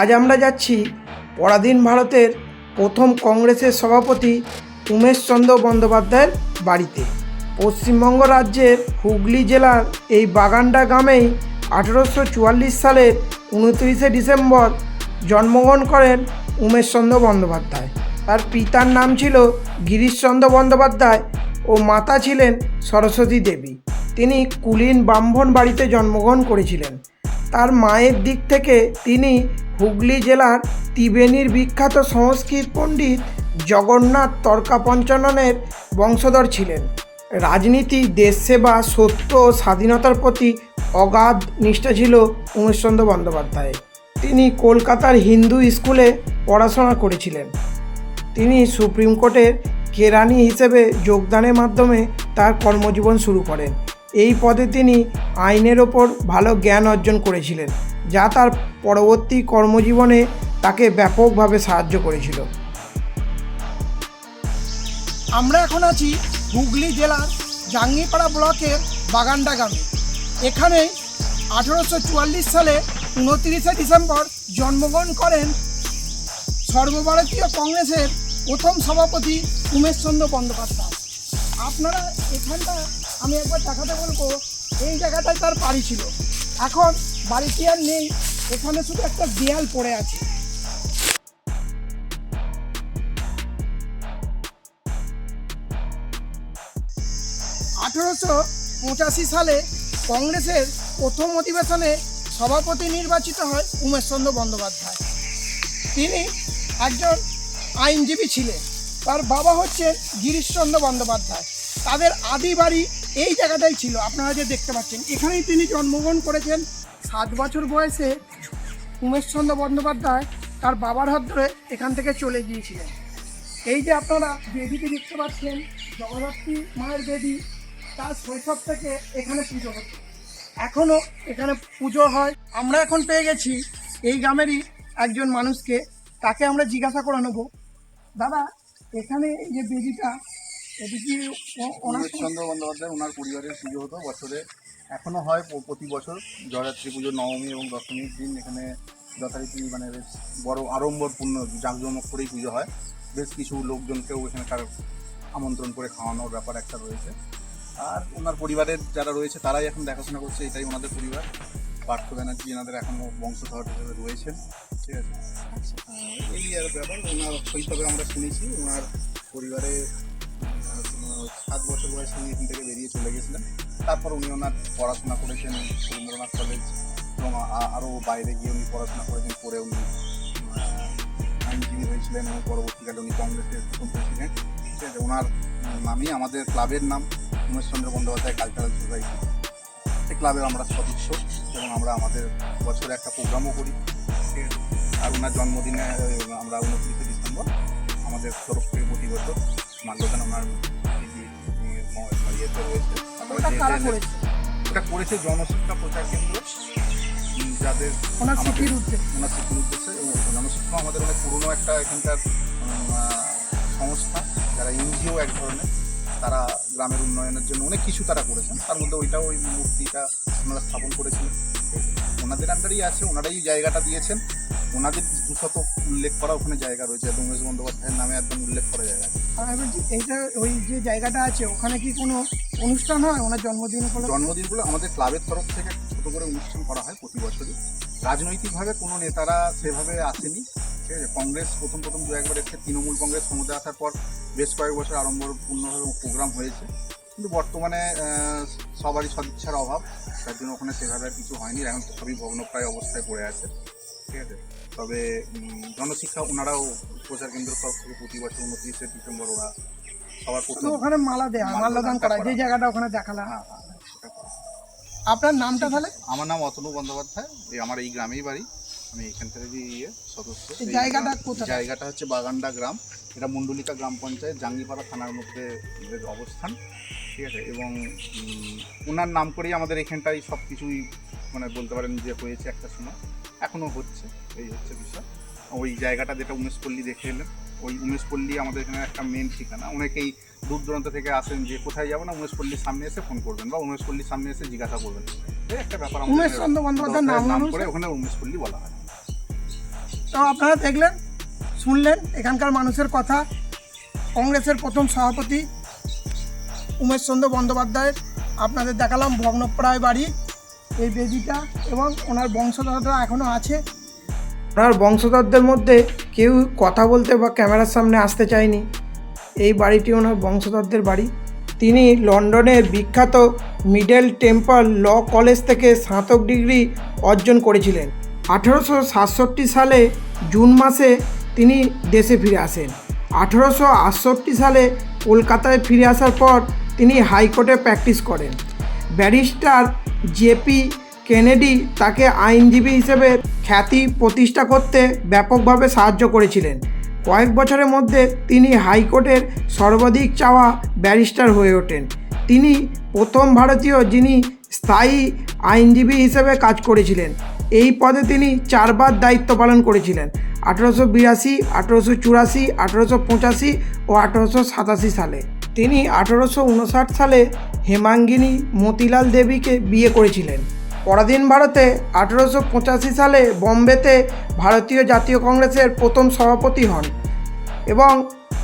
আজ আমরা যাচ্ছি পরাধীন ভারতের প্রথম কংগ্রেসের সভাপতি উমেশচন্দ্র বন্দ্যোপাধ্যায়ের বাড়িতে। পশ্চিমবঙ্গ রাজ্যের হুগলি জেলার এই বাগান্ডা গ্রামেই আঠেরোশো চুয়াল্লিশ সালের উনত্রিশে ডিসেম্বর জন্মগ্রহণ করেন উমেশচন্দ্র বন্দ্যোপাধ্যায়। তার পিতার নাম ছিল গিরিশচন্দ্র বন্দ্যোপাধ্যায় ও মাতা ছিলেন সরস্বতী দেবী। তিনি কুলীন ব্রাহ্মণ বাড়িতে জন্মগ্রহণ করেছিলেন। তার মায়ের দিক থেকে তিনি হুগলি জেলার ত্রিবেণীর বিখ্যাত সংস্কৃত পণ্ডিত জগন্নাথ তর্কা পঞ্চাননের বংশধর ছিলেন। রাজনীতি, দেশসেবা, সত্য ও স্বাধীনতার প্রতি অগাধ নিষ্ঠা ছিল উমেশচন্দ্র বন্দ্যোপাধ্যায়ের। তিনি কলকাতার হিন্দু স্কুলে পড়াশোনা করেছিলেন। তিনি সুপ্রিম কোর্টের কেরানি হিসেবে যোগদানের মাধ্যমে তার কর্মজীবন শুরু করেন। এই পদে তিনি আইনের ওপর ভালো জ্ঞান অর্জন করেছিলেন, যা তার পরবর্তী কর্মজীবনে তাকে ব্যাপকভাবে সাহায্য করেছিল। আমরা এখন আছি হুগলি জেলার জাঙ্গিপাড়া ব্লকের বাগান্ডা গ্রামে এখানে আঠেরোশো চুয়াল্লিশ সালে উনত্রিশে ডিসেম্বর জন্মগ্রহণ করেন সর্বভারতীয় কংগ্রেসের প্রথম সভাপতি উমেশচন্দ্র বন্দ্যোপাধ্যায়। আপনারা এখানটা আমি একবার দেখাতে বলব, এই জায়গাটায় তার বাড়ি ছিল। এখন বাড়িটি আর নেই, এখানে শুধু একটা দেয়াল পড়ে আছে। আঠেরোশো পঁচাশি সালে কংগ্রেসের প্রথম অধিবেশনে সভাপতি নির্বাচিত হয় উমেশচন্দ্র বন্দ্যোপাধ্যায়। তিনি একজন আইনজীবী ছিলেন। তার বাবা হচ্ছেন গিরিশচন্দ্র বন্দ্যোপাধ্যায়। তাদের আদি বাড়ি এই জায়গাটাই ছিল, আপনারা যে দেখতে পাচ্ছেন। এখানেই তিনি জন্মগ্রহণ করেছেন। সাত বছর বয়সে উমেশচন্দ্র বন্দ্যোপাধ্যায় তার বাবার হাত ধরে এখান থেকে চলে গিয়েছিলেন। এই যে আপনারা বেদিটি দেখতে পাচ্ছেন, জগদ্ধাত্রী মায়ের বেদি, তার শৈশব থেকে এখানে পুজো হতো এখনও এখানে পুজো হয়। আমরা এখন পেয়ে গেছি এই গ্রামেরই একজন মানুষকে, তাকে আমরা জিজ্ঞাসা করে নেব। দাদা, এখানে যে বেদিটা এটি কি বন্দ্যোপাধ্যায় ওনার পরিবারের পুজো হতো বছরে। এখনও হয় প্রতি বছর। জয়রাত্রি পুজো নবমী এবং দশমীর দিন এখানে যথারীতি মানে বেশ বড় আড়ম্বরপূর্ণ জাঁকজমক করেই পুজো হয়। বেশ কিছু লোকজনকেও এখানকার আমন্ত্রণ করে খাওয়ানোর ব্যাপার একটা রয়েছে। আর ওনার পরিবারের যারা রয়েছে তারাই এখন দেখাশোনা করছে এটাই ওনাদের পরিবার। পার্থ ব্যানার্জি এনাদের এখনও বংশধর হিসেবে রয়েছেন। ঠিক আছে? এই আর ব্যাপার ওনার শৈশবে আমরা শুনেছি ওনার পরিবারে সাত বছর বয়সে উনি এখান থেকে বেরিয়ে চলে গেছিলেন। তারপর উনি ওনার পড়াশোনা করেছেন রবীন্দ্রনাথ কলেজ এবং আরও বাইরে গিয়ে উনি পড়াশোনা করেছেন পরে উনি আইনজীবী হয়েছিলেন এবং পরবর্তীকালে উনি কংগ্রেসের প্রথম প্রেসিডেন্ট। ঠিক আছে ওনার নামই আমাদের ক্লাবের নাম উমেশচন্দ্র বন্দ্যোপাধ্যায় কালচারাল সোসাইটি। সেই ক্লাবের আমরা সদস্য এবং আমরা আমাদের বছরে একটা প্রোগ্রামও করি। আর ওনার জন্মদিনে আমরা উনত্রিশে ডিসেম্বর আমাদের তরফ থেকে প্রতি বছর মাল্যদান ইয়েতে রয়েছে ওটা করেছে? জনশিক্ষা প্রচার কেন্দ্র। যাদের ওনার স্মৃতির উদ্দেশ্যে ওনার স্মৃতির উদ্দেশ্যে এবং জনশিক্ষা আমাদের অনেক পুরনো একটা এখানকার সংস্থা। যারা এনজিও এক ধরনের তারা গ্রামের উন্নয়নের জন্য অনেক কিছু তারা করেছেন। তার মধ্যে ওইটাও ওই মূর্তিটা ওনারা স্থাপন করেছিলেন। ওনাদের আন্ডারেই আছে ওনারাই জায়গাটা দিয়েছেন। ওনাদের দুশত উল্লেখ করা ওখানে জায়গা রয়েছে উমেশ বন্দ্যোপাধ্যায়ের নামে একদম উল্লেখ করা জায়গা আমি বলছি এইটা ওই যে জায়গাটা আছে ওখানে কি কোনো অনুষ্ঠান হয়? ওনার জন্মদিন জন্মদিনগুলো আমাদের ক্লাবের তরফ থেকে ছোট করে অনুষ্ঠান করা হয় প্রতি বছরই। রাজনৈতিকভাবে কোনো নেতারা সেভাবে আসেনি ঠিক আছে? কংগ্রেস প্রথম প্রথম দু একবার এসে তৃণমূল কংগ্রেস ক্ষমতায় আসার পর বেশ কয়েক বছর আড়ম্বরপূর্ণভাবে প্রোগ্রাম হয়েছে। কিন্তু বর্তমানে সবারই সদিচ্ছার অভাব। তার জন্য ওখানে সেভাবে কিছু হয়নি। এখন তো সবই ভগ্নপ্রায় অবস্থায় পড়ে আছে ঠিক আছে? তবে জনশিক্ষা ওনারাও প্রচার কেন্দ্র তরফ থেকে প্রতি বছর উনত্রিশে ডিসেম্বর ওরা সবার প্রথম ওখানে মালা দেয়া হয়, মাল্যদান করা যে জায়গাটা ওখানে দেখালাম করা। আপনার নামটা তাহলে? আমার নাম অতনু বন্দ্যোপাধ্যায় এই আমার এই গ্রামেই বাড়ি। আমি এখান থেকে ইয়ে সদস্য। জায়গাটা কোথায়? জায়গাটা হচ্ছে বাগান্ডা গ্রাম। এটা মন্ডলিকা গ্রাম পঞ্চায়েত জাঙ্গিপাড়া থানার মধ্যে অবস্থান। ঠিক আছে? এবং ওনার নাম করেই আমাদের এখানটাই সব কিছুই মানে বলতে পারেন যে হয়েছে একটা সময়। এখনও হচ্ছে। এই হচ্ছে বিষয়। ওই জায়গাটা যেটা উমেশপল্লী দেখে এলেন ওই উমেশপল্লী আমাদের এখানে একটা মেন ঠিকানা। অনেকেই দূর দূরান্ত থেকে আসেন যে কোথায় যাব না উমেশপল্লীর সামনে এসে ফোন করবেন বা উমেশপল্লীর সামনে এসে জিজ্ঞাসা করবেন। এই একটা ব্যাপার নাম করে ওখানে বলা হয়। তো আপনারা দেখলেন শুনলেন এখানকার মানুষের কথা। কংগ্রেসের প্রথম সভাপতি উমেশ চন্দ্র বন্দ্যোপাধ্যায়ের আপনাদের দেখালাম ভগ্নপ্রায় বাড়ি এই বেদিটা এবং ওনার বংশধররা এখনও আছে। ওনার বংশধরদের মধ্যে কেউ কথা বলতে বা ক্যামেরার সামনে আসতে চায়নি। এই বাড়িটি ওনার বংশধরদের বাড়ি। তিনি লন্ডনের বিখ্যাত মিডল টেম্পল ল কলেজ থেকে স্নাতক ডিগ্রি অর্জন করেছিলেন। আঠেরোশো সাতষট্টি সালে জুন মাসে তিনি দেশে ফিরে আসেন। আঠেরোশো আটষট্টি সালে কলকাতায় ফিরে আসার পর তিনি হাইকোর্টে প্র্যাকটিস করেন। ব্যারিস্টার জেপি কেনেডি তাকে আইনজীবী হিসেবে খ্যাতি প্রতিষ্ঠা করতে ব্যাপকভাবে সাহায্য করেছিলেন। কয়েক বছরের মধ্যে তিনি হাইকোর্টের সর্বাধিক চাওয়া ব্যারিস্টার হয়ে ওঠেন। তিনি প্রথম ভারতীয় যিনি স্থায়ী আইনজীবী হিসেবে কাজ করেছিলেন। এই পদে তিনি চারবার দায়িত্ব পালন করেছিলেন। আঠারোশো বিরাশি, আঠারোশো চুরাশি, আঠারোশো পঁচাশি ও আঠারোশো সাতাশি সালে। তিনি আঠারোশো উনষাট সালে হেমাঙ্গিনী মতিলাল দেবীকে বিয়ে করেছিলেন। পরাধীন ভারতে আঠেরোশো পঁচাশি সালে বম্বেতে ভারতীয় জাতীয় কংগ্রেসের প্রথম সভাপতি হন এবং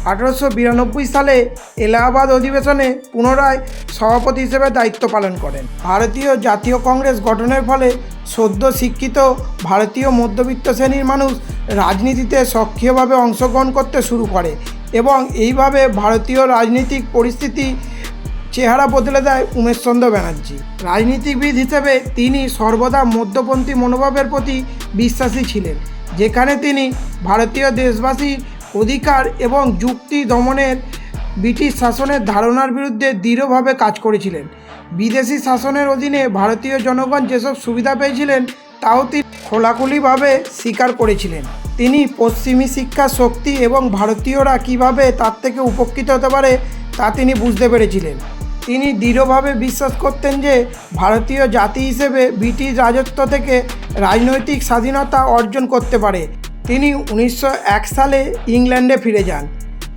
আঠেরোশো বিরানব্বই সালে এলাহাবাদ অধিবেশনে পুনরায় সভাপতি হিসেবে দায়িত্ব পালন করেন। ভারতীয় জাতীয় কংগ্রেস গঠনের ফলে সদ্য শিক্ষিত ভারতীয় মধ্যবিত্ত শ্রেণির মানুষ রাজনীতিতে সক্রিয়ভাবে অংশগ্রহণ করতে শুরু করে এবং এইভাবে ভারতীয় রাজনৈতিক পরিস্থিতি চেহারা বদলে দেয় উমেশচন্দ্র ব্যানার্জি। রাজনীতিবিদ হিসেবে তিনি সর্বদা মধ্যপন্থী মনোভাবের প্রতি বিশ্বাসী ছিলেন, যেখানে তিনি ভারতীয় দেশবাসীর অধিকার এবং যুক্তি দমনের ব্রিটিশ শাসনের ধারণার বিরুদ্ধে দৃঢ়ভাবে কাজ করেছিলেন। বিদেশি শাসনের অধীনে ভারতীয় জনগণ যেসব সুবিধা পেয়েছিলেন, তাও তিনি খোলাখুলিভাবে স্বীকার করেছিলেন। তিনি পশ্চিমী শিক্ষা শক্তি এবং ভারতীয়রা কীভাবে তার থেকে উপকৃত হতে পারে, তা তিনি বুঝতে পেরেছিলেন। তিনি দৃঢ়ভাবে বিশ্বাস করতেন যে ভারতীয় জাতি হিসেবে ব্রিটিশ রাজত্ব থেকে রাজনৈতিক স্বাধীনতা অর্জন করতে পারে। তিনি উনিশশো এক সালে ইংল্যান্ডে ফিরে যান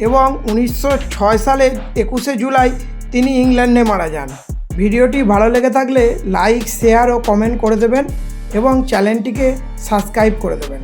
এবং উনিশশো ছয় সালে একুশে জুলাই তিনি ইংল্যান্ডে মারা যান। ভিডিওটি ভালো লেগে থাকলে লাইক, শেয়ার ও কমেন্ট করে দেবেন এবং চ্যানেলটিকে সাবস্ক্রাইব করে দেবেন।